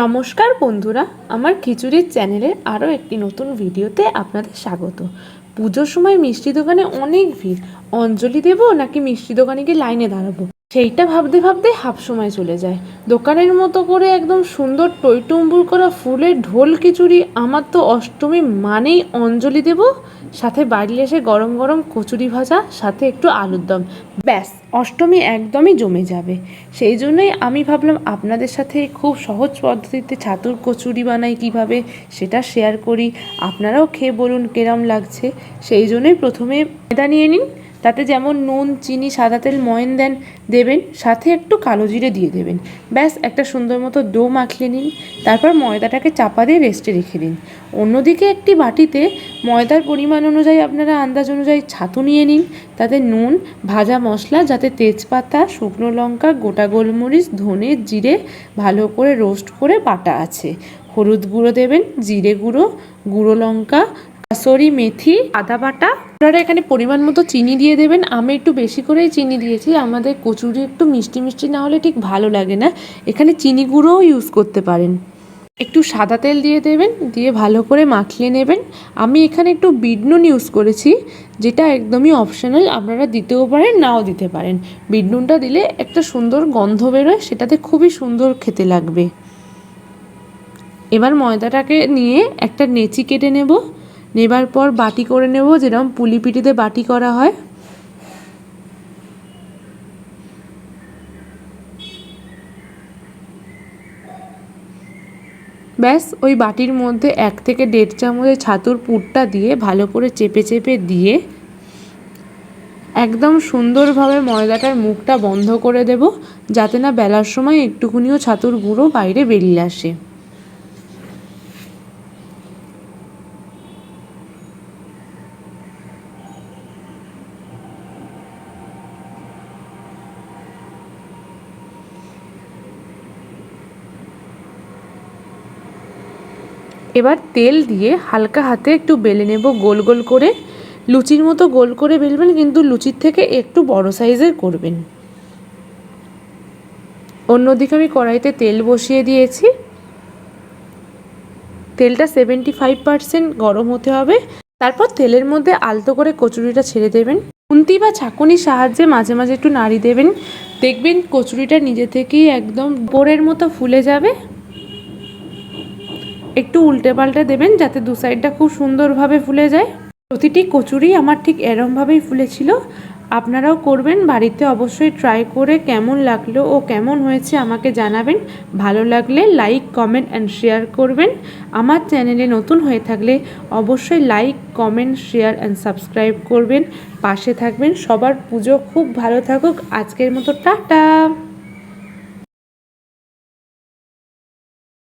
নমস্কার বন্ধুরা, আমার খিচুড়ির চ্যানেলের আরও একটি নতুন ভিডিওতে আপনাদের স্বাগত। পুজোর সময় মিষ্টি দোকানে অনেক ভিড়। অঞ্জলি দেব নাকি মিষ্টি দোকানে গিয়ে লাইনে দাঁড়াবো? সেইটা ভাবতে ভাবতে হাফ সময় চলে যায়। দোকানের মতো করে একদম সুন্দর টইটুম্বুর করা ফুলের ঢোল খিচুড়ি আমার তো অষ্টমী মানেই অঞ্জলি দেব, সাথে বাড়ি এসে গরম গরম কচুরি ভাজা, সাথে একটু আলুর দম। ব্যাস, অষ্টমী একদমই জমে যাবে। সেই জন্যই আমি ভাবলাম আপনাদের সাথে খুব সহজ পদ্ধতিতে ছাতুর কচুরি বানাই কীভাবে, সেটা শেয়ার করি। আপনারাও খেয়ে বলুন কেরম লাগছে। সেই জন্যই প্রথমে ময়দা নিয়ে নিন তাতে যেমন নুন, চিনি, সাদা তেল, ময়ন দেন দেবেন, সাথে একটু কালো জিরে দিয়ে দেবেন। ব্যাস, একটা সুন্দর মতো ডো মাখিয়ে নিন, তারপর ময়দাটাকে চাপা দিয়ে রেস্টে রেখে দিন। অন্যদিকে একটি বাটিতে ময়দার পরিমাণ অনুযায়ী আপনারা আন্দাজ অনুযায়ী ছাতু নিয়ে নিন, তাতে নুন, ভাজা মশলা, যাতে তেজপাতা, শুকনো লঙ্কা, গোটা গোলমরিচ, ধনে জিরে ভালো করে রোস্ট করে বাটা আছে। হলুদ গুঁড়ো দেবেন, জিরে গুঁড়ো গুঁড়ো লঙ্কা, কাসরি মেথি, আদা বাটা আপনারা এখানে পরিমাণ মতো চিনি দিয়ে দেবেন। আমি একটু বেশি করেই চিনি দিয়েছি। আমাদের কচুরি একটু মিষ্টি মিষ্টি না হলে ঠিক ভালো লাগে না। এখানে চিনি গুঁড়োও ইউজ করতে পারেন। একটু সাদা তেল দিয়ে দেবেন, দিয়ে ভালো করে মাখিয়ে নেবেন। আমি এখানে একটু বিট নুন ইউজ করেছি, যেটা একদমই অপশনাল আপনারা দিতেও পারেন, নাও দিতে পারেন। বিট নুনটা দিলে একটা সুন্দর গন্ধ বেরোয়, সেটাতে খুবই সুন্দর খেতে লাগবে। এবার ময়দাটাকে নিয়ে একটা নেচি কেটে নেব। নেবার পর বাটি করে নেব, যেরকম পুলি পিঠিতে বাটি করা হয়। ব্যাস, ওই বাটির মধ্যে এক থেকে দেড় চামচের ছাতুর পুরটা দিয়ে ভালো করে চেপে চেপে দিয়ে একদম সুন্দরভাবে ময়দাটার মুখটা বন্ধ করে দেব, যাতে না বেলার সময় একটুকুনিও ছাতুর গুঁড়ো বাইরে বেরিয়ে আসে। এবার তেল দিয়ে হালকা হাতে একটু বেলে নেব গোল গোল করে। লুচির মতো গোল করে বেলবেন, কিন্তু লুচির থেকে একটু বড় সাইজের করবেন। অন্যদিকে আমি কড়াইতে তেল বসিয়ে দিয়েছি। তেলটা সেভেন্টি ফাইভ পার্সেন্ট গরম হতে হবে। তারপর তেলের মধ্যে আলতো করে কচুরিটা ছেড়ে দেবেন। খুন্তি বা ছাঁকুনির সাহায্যে মাঝে মাঝে একটু নাড়ি দেবেন। দেখবেন কচুরিটা নিজে থেকেই একদম বোরের মতো ফুলে যাবে। একটু উল্টে পাল্টে দেবেন যাতে দু সাইডটা খুব সুন্দরভাবে ফুলে যায়। প্রতিটি কচুরি আমার ঠিক এরমভাবেই ফুলেছিল। আপনারাও করবেন, বাড়িতে অবশ্যই ট্রাই করে কেমন লাগল ও কেমন হয়েছে আমাকে জানাবেন। ভালো লাগলে লাইক কমেন্ট অ্যান্ড শেয়ার করবেন। আমার চ্যানেলে নতুন হয়ে থাকলে অবশ্যই like comment share and subscribe করবেন। পাশে থাকবেন। সবার পুজো খুব ভালো থাকুক। আজকের মতো টাটা।